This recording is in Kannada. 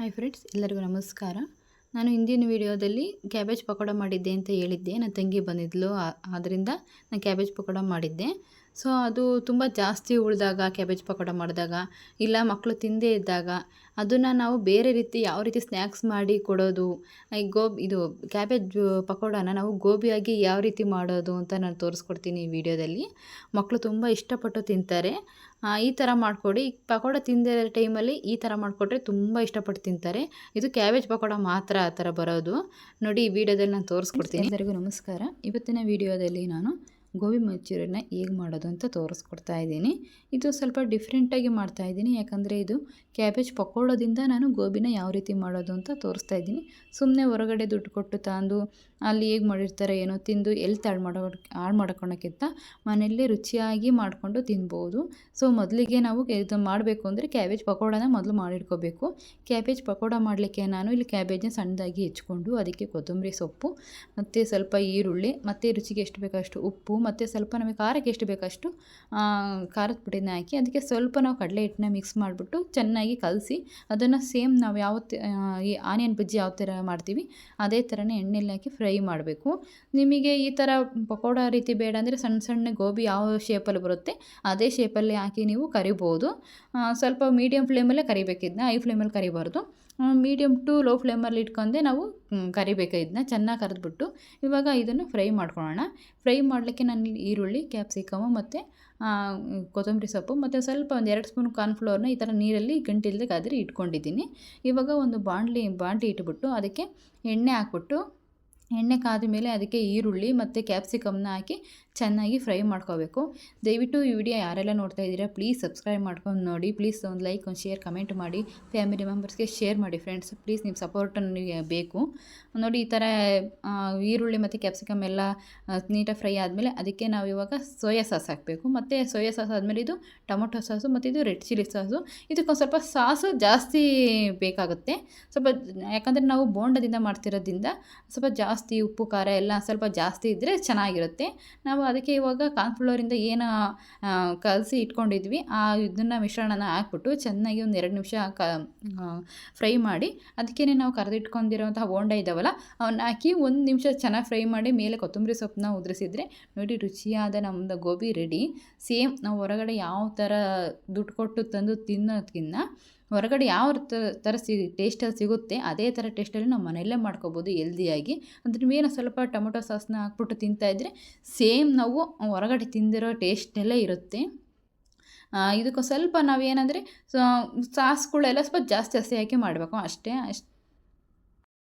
ಹಾಯ್ ಫ್ರೆಂಡ್ಸ್ ಎಲ್ಲರಿಗೂ ನಮಸ್ಕಾರ. ನಾನು ಹಿಂದಿನ ವಿಡಿಯೋದಲ್ಲಿ ಕ್ಯಾಬೇಜ್ ಪಕೋಡ ಮಾಡಿದ್ದೆ ಅಂತ ಹೇಳಿದ್ದೆ. ನನ್ನ ತಂಗಿ ಬಂದಿದ್ಲು ಆದ್ದರಿಂದ ನಾನು ಕ್ಯಾಬೇಜ್ ಪಕೋಡ ಮಾಡಿದ್ದೆ. ಸೊ ಅದು ತುಂಬ ಜಾಸ್ತಿ ಉಳಿದಾಗ, ಕ್ಯಾಬೇಜ್ ಪಕೋಡ ಮಾಡಿದಾಗ, ಇಲ್ಲ ಮಕ್ಕಳು ತಿಂದೇ ಇದ್ದಾಗ, ಅದನ್ನು ನಾವು ಬೇರೆ ರೀತಿ ಯಾವ ರೀತಿ ಸ್ನ್ಯಾಕ್ಸ್ ಮಾಡಿ ಕೊಡೋದು, ಈ ಗೋಬಿ, ಇದು ಕ್ಯಾಬೇಜ್ ಪಕೋಡನ ನಾವು ಗೋಬಿಯಾಗಿ ಯಾವ ರೀತಿ ಮಾಡೋದು ಅಂತ ನಾನು ತೋರಿಸ್ಕೊಡ್ತೀನಿ ಈ ವಿಡಿಯೋದಲ್ಲಿ. ಮಕ್ಕಳು ತುಂಬ ಇಷ್ಟಪಟ್ಟು ತಿಂತಾರೆ. ಈ ಥರ ಮಾಡಿಕೊಡಿ. ಪಕೋಡ ತಿಂದೇ ಟೈಮಲ್ಲಿ ಈ ಥರ ಮಾಡಿಕೊಟ್ರೆ ತುಂಬ ಇಷ್ಟಪಟ್ಟು ತಿಂತಾರೆ. ಇದು ಕ್ಯಾಬೇಜ್ ಪಕೋಡ ಮಾತ್ರ ಆ ಥರ ಬರೋದು. ನೋಡಿ ಈ ವಿಡಿಯೋದಲ್ಲಿ ನಾನು ತೋರಿಸ್ಕೊಡ್ತೀನಿ. ಎಲ್ಲರಿಗೂ ನಮಸ್ಕಾರ. ಇವತ್ತಿನ ವಿಡಿಯೋದಲ್ಲಿ ನಾನು ಗೋಬಿ ಮಂಚೂರಿಯನ್ನ ಹೇಗೆ ಮಾಡೋದು ಅಂತ ತೋರಿಸ್ಕೊಡ್ತಾ ಇದ್ದೀನಿ. ಇದು ಸ್ವಲ್ಪ ಡಿಫ್ರೆಂಟಾಗಿ ಮಾಡ್ತಾ ಇದ್ದೀನಿ. ಯಾಕಂದರೆ ಇದು ಕ್ಯಾಬೇಜ್ ಪಕೋಡೋದಿಂದ ನಾನು ಗೋಬಿನ ಯಾವ ರೀತಿ ಮಾಡೋದು ಅಂತ ತೋರಿಸ್ತಾ ಇದ್ದೀನಿ. ಸುಮ್ಮನೆ ಹೊರಗಡೆ ದುಡ್ಡು ಕೊಟ್ಟು ತಂದು ಅಲ್ಲಿ ಹೇಗೆ ಮಾಡಿರ್ತಾರೆ, ಏನೋ ತಿಂದು ಎಲ್ತ್ ಹಾಳು ಮಾಡೋ, ಹಾಳು ಮಾಡ್ಕೊಳೋಕ್ಕಿಂತ ಮನೆಯಲ್ಲೇ ರುಚಿಯಾಗಿ ಮಾಡಿಕೊಂಡು ತಿನ್ಬೋದು. ಸೊ, ಮೊದಲಿಗೆ ನಾವು ಇದು ಮಾಡಬೇಕು ಅಂದರೆ ಕ್ಯಾಬೇಜ್ ಪಕೋಡನ ಮೊದಲು ಮಾಡಿಟ್ಕೋಬೇಕು. ಕ್ಯಾಬೇಜ್ ಪಕೋಡ ಮಾಡಲಿಕ್ಕೆ ನಾನು ಇಲ್ಲಿ ಕ್ಯಾಬೇಜ್ನ ಸಣ್ಣದಾಗಿ ಹೆಚ್ಕೊಂಡು, ಅದಕ್ಕೆ ಕೊತ್ತಂಬರಿ ಸೊಪ್ಪು, ಮತ್ತು ಸ್ವಲ್ಪ ಈರುಳ್ಳಿ, ಮತ್ತು ರುಚಿಗೆ ಎಷ್ಟು ಬೇಕೋ ಅಷ್ಟು ಉಪ್ಪು ಮತ್ತು ಸ್ವಲ್ಪ ನಮಗೆ ಖಾರಕ್ಕೆ ಎಷ್ಟು ಬೇಕಷ್ಟು ಖಾರದ ಪುಡಿನ ಹಾಕಿ ಅದಕ್ಕೆ ಸ್ವಲ್ಪ ನಾವು ಕಡಲೆ ಹಿಟ್ಟನ್ನ ಮಿಕ್ಸ್ ಮಾಡಿಬಿಟ್ಟು ಚೆನ್ನಾಗಿ ಕಲಸಿ ಅದನ್ನು ಸೇಮ್ ನಾವು ಯಾವ ಈ ಆನಿಯನ್ ಬಜ್ಜಿ ಯಾವ ಥರ ಮಾಡ್ತೀವಿ, ಅದೇ ಥರನೇ ಎಣ್ಣೆಲಿ ಹಾಕಿ ಫ್ರೈ ಮಾಡಬೇಕು. ನಿಮಗೆ ಈ ಥರ ಪಕೋಡ ರೀತಿ ಬೇಡ ಅಂದರೆ ಸಣ್ಣ ಸಣ್ಣ ಗೋಬಿ ಯಾವ ಶೇಪಲ್ಲಿ ಬರುತ್ತೆ, ಅದೇ ಶೇಪಲ್ಲಿ ಹಾಕಿ ನೀವು ಕರಿಬೋದು. ಸ್ವಲ್ಪ ಮೀಡಿಯಮ್ ಫ್ಲೇಮಲ್ಲೇ ಕರಿಬೇಕಿದ್ನ ಐ ಫ್ಲೇಮಲ್ಲಿ ಕರಿಬಾರ್ದು. ಮೀಡಿಯಮ್ ಟು ಲೋ ಫ್ಲೇಮಲ್ಲಿ ಇಟ್ಕೊಂಡೆ ನಾವು ಕರಿಬೇಕು ಇದನ್ನ ಚೆನ್ನಾಗಿ ಕರೆದ್ಬಿಟ್ಟು, ಇವಾಗ ಇದನ್ನು ಫ್ರೈ ಮಾಡ್ಕೊಳ್ಳೋಣ. ಫ್ರೈ ಮಾಡಲಿಕ್ಕೆ ನಾನು ಈರುಳ್ಳಿ ಕ್ಯಾಪ್ಸಿಕಮು ಮತ್ತು ಕೊತ್ತಂಬರಿ ಸೊಪ್ಪು ಮತ್ತು ಸ್ವಲ್ಪ ಒಂದು ಎರಡು ಸ್ಪೂನ್ ಕಾರ್ನ್ಫ್ಲೋರ್ನ ಈ ಥರ ನೀರಲ್ಲಿ ಗಂಟಿಲ್ದೆ ಕಾದ್ರೆ ಇಟ್ಕೊಂಡಿದ್ದೀನಿ. ಇವಾಗ ಒಂದು ಬಾಂಡ್ಲಿ ಬಾಂಡ್ಲಿ ಇಟ್ಬಿಟ್ಟು ಅದಕ್ಕೆ ಎಣ್ಣೆ ಹಾಕ್ಬಿಟ್ಟು, ಎಣ್ಣೆ ಕಾದ ಮೇಲೆ ಅದಕ್ಕೆ ಈರುಳ್ಳಿ ಮತ್ತು ಕ್ಯಾಪ್ಸಿಕಮ್ನ ಹಾಕಿ ಚೆನ್ನಾಗಿ ಫ್ರೈ ಮಾಡ್ಕೋಬೇಕು. ದಯವಿಟ್ಟು ಈ ವಿಡಿಯೋ ಯಾರೆಲ್ಲ ನೋಡ್ತಾ ಇದ್ದೀರಾ ಪ್ಲೀಸ್ ಸಬ್ಸ್ಕ್ರೈಬ್ ಮಾಡ್ಕೊಂಡು ನೋಡಿ. ಪ್ಲೀಸ್ ಒಂದು ಲೈಕ್ ಒಂದು ಶೇರ್ ಕಮೆಂಟ್ ಮಾಡಿ. ಫ್ಯಾಮಿಲಿ ಮೆಂಬರ್ಸ್ಗೆ ಶೇರ್ ಮಾಡಿ ಫ್ರೆಂಡ್ಸ್ ಪ್ಲೀಸ್ ನಿಮ್ಮ ಸಪೋರ್ಟ್ ನನಗೆ ಬೇಕು. ನೋಡಿ, ಈ ಥರ ಈರುಳ್ಳಿ ಮತ್ತು ಕ್ಯಾಪ್ಸಿಕಮ್ ಎಲ್ಲ ನೀಟಾಗಿ ಫ್ರೈ ಆದಮೇಲೆ ಅದಕ್ಕೆ ನಾವು ಇವಾಗ ಸೋಯಾ ಸಾಸ್ ಹಾಕಬೇಕು. ಮತ್ತು ಸೋಯಾ ಸಾಸ್ ಆದಮೇಲೆ ಇದು ಟೊಮೊಟೊ ಸಾಸು ಮತ್ತು ಇದು ರೆಡ್ ಚಿಲ್ಲಿ ಸಾಸು ಇದಕ್ಕೊಂದು ಸ್ವಲ್ಪ ಸಾಸು ಜಾಸ್ತಿ ಬೇಕಾಗುತ್ತೆ. ಸ್ವಲ್ಪ, ಯಾಕಂದರೆ ನಾವು ಬೋಂಡದಿಂದ ಮಾಡ್ತಿರೋದ್ರಿಂದ ಸ್ವಲ್ಪ ಜಾಸ್ತಿ ಉಪ್ಪು, ಖಾರ ಎಲ್ಲ ಸ್ವಲ್ಪ ಜಾಸ್ತಿ ಇದ್ದರೆ ಚೆನ್ನಾಗಿರುತ್ತೆ. ನಾವು ಅದಕ್ಕೆ ಇವಾಗ ಕಾರ್ನ್ಫ್ಲೋರಿಂದ ಏನು ಕಲಸಿ ಇಟ್ಕೊಂಡಿದ್ವಿ, ಆ ಇದನ್ನು ಮಿಶ್ರಣನ ಹಾಕ್ಬಿಟ್ಟು ಚೆನ್ನಾಗಿ ಒಂದು ಎರಡು ನಿಮಿಷ ಕ ಫ್ರೈ ಮಾಡಿ ಅದಕ್ಕೇ ನಾವು ಕರೆದಿಟ್ಕೊಂಡಿರೋಂತಹ ಬೋಂಡ ಇದ್ದಾವಲ್ಲ ಅವನ್ನ ಹಾಕಿ ಒಂದು ನಿಮಿಷ ಚೆನ್ನಾಗಿ ಫ್ರೈ ಮಾಡಿ ಮೇಲೆ ಕೊತ್ತಂಬರಿ ಸೊಪ್ಪನ್ನ ಉದುರಿಸಿದ್ರೆ, ನೋಡಿ ರುಚಿಯಾದ ನಮ್ಮದು ಗೋಬಿ ರೆಡಿ. ಸೇಮ್ ನಾವು ಹೊರಗಡೆ ಯಾವ ಥರ ದುಡ್ಡು ಕೊಟ್ಟು ತಂದು ತಿನ್ನೋದಕ್ಕಿಂತ ಹೊರಗಡೆ ಯಾವ ಥರ ಸಿ ಟೇಸ್ಟಲ್ಲಿ ಸಿಗುತ್ತೆ, ಅದೇ ಥರ ಟೇಸ್ಟಲ್ಲಿ ನಾವು ಮನೆಯಲ್ಲೇ ಮಾಡ್ಕೋಬೋದು ಹೆಲ್ದಿಯಾಗಿ ಅದ್ರ ಮೇಲೆ ಸ್ವಲ್ಪ ಟೊಮೊಟೊ ಸಾಸ್ನ ಹಾಕ್ಬಿಟ್ಟು ತಿಂತಾಯಿದ್ರೆ ಸೇಮ್ ನಾವು ಹೊರಗಡೆ ತಿಂದಿರೋ ಟೇಸ್ಟಲ್ಲೇ ಇರುತ್ತೆ. ಇದಕ್ಕೆ ಸ್ವಲ್ಪ ನಾವೇನಂದರೆ ಸಾಸ್ಗಳೆಲ್ಲ ಸ್ವಲ್ಪ ಜಾಸ್ತಿ ಹಸಿ ಹಾಕಿ ಮಾಡಬೇಕು ಅಷ್ಟೇ, ಅಷ್ಟು